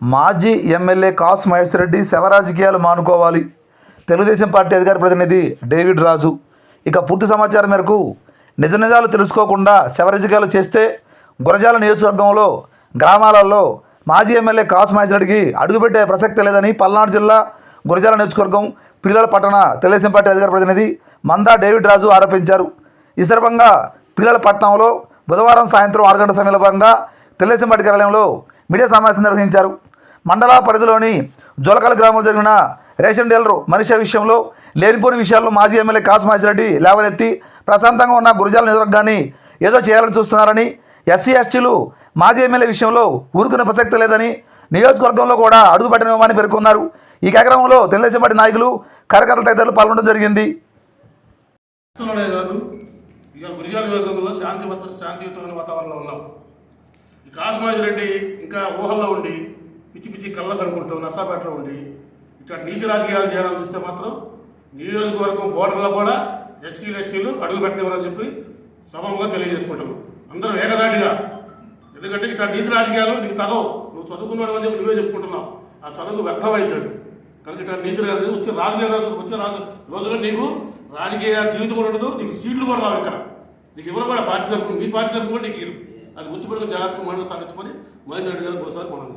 మాజీ ఎమ్మెల్యే కాసు మహేశ్వర్ రెడ్డి శవ రాజకీయాలు మానుకోవాలి. తెలుగుదేశం పార్టీ అధికార ప్రతినిధి డేవిడ్ రాజు. ఇక పూర్తి సమాచారం మేరకు నిజ నిజాలు తెలుసుకోకుండా శవ రాజకీయాలు చేస్తే గురజాల నియోజకవర్గంలో గ్రామాలలో మాజీ ఎమ్మెల్యే కాసు మహేశ్వర్ రెడ్డికి అడుగుపెట్టే ప్రసక్తి లేదని పల్నాడు జిల్లా గురజాల నియోజకవర్గం పిల్లల పట్టణ తెలుగుదేశం పార్టీ అధికార ప్రతినిధి మందా డేవిడ్ రాజు ఆరోపించారు. ఈ సందర్భంగా పిల్లల పట్టణంలో బుధవారం సాయంత్రం ఆరు గంటల సమయంలో భాగంగా తెలుగుదేశం పార్టీ కార్యాలయంలో మీడియా సమావేశం నిర్వహించారు. మండల పరిధిలోని జొలకల గ్రామంలో జరిగిన రేషన్ డీలర్ మనిషి విషయంలో లేనిపోని విషయాల్లో మాజీ ఎమ్మెల్యే కాసుమాసిరెడ్డి లేవనెత్తి ప్రశాంతంగా ఉన్న గురజాల నియోజకవర్గాన్ని ఏదో చేయాలని చూస్తున్నారని ఎస్సీ ఎస్టీలు మాజీ ఎమ్మెల్యే విషయంలో ఊరుకునే ప్రసక్తి లేదని నియోజకవర్గంలో కూడా అడుగుపెట్టనివ్వమని పేర్కొన్నారు. ఈ కార్యక్రమంలో తెలుగుదేశం పార్టీ నాయకులు కార్యకర్తల తదితరులు పాల్గొనడం జరిగింది. శాంతియుతమైన వాతావరణంలో ఉన్నాం. ఈ రెడ్డి ఇంకా ఊహల్లో ఉండి పిచ్చి పిచ్చి కళ్ళ కనుకుంటూ నర్సాపేటలో ఉండి. ఇక్కడ నీచు రాజకీయాలు చేయాలని చూస్తే మాత్రం నియోజకవర్గం బోర్డర్లో కూడా ఎస్సీలు ఎస్టీలు అడుగు పెట్టనివ్వరని చెప్పి సమంగా తెలియజేసుకుంటాం అందరం ఏకదాటిగా. ఎందుకంటే ఇట్లా నీతి రాజకీయాలు నీకు తగవు. నువ్వు చదువుకున్నాడు అని చెప్పి నువ్వే చెప్పుకుంటున్నావు. ఆ చదువు వ్యర్థమైంది కనుక ఇట్లా నీతి రాజకీయాలు వచ్చే రాజకీయ రోజు వచ్చే రాజు రోజుల్లో నీకు రాజకీయ జీవితం కూడా ఉండదు నీకు సీట్లు కూడా రావు ఇక్కడ. నీకు ఎవరు కూడా పార్టీ తరపున మీ పార్టీ తరపున కూడా నీకు ఇరు. అది గుర్తుపెట్టుకుని జాగ్రత్తగా మనం సాగించుకొని మహేష్ రెడ్డి గారు ఒకసారి మనం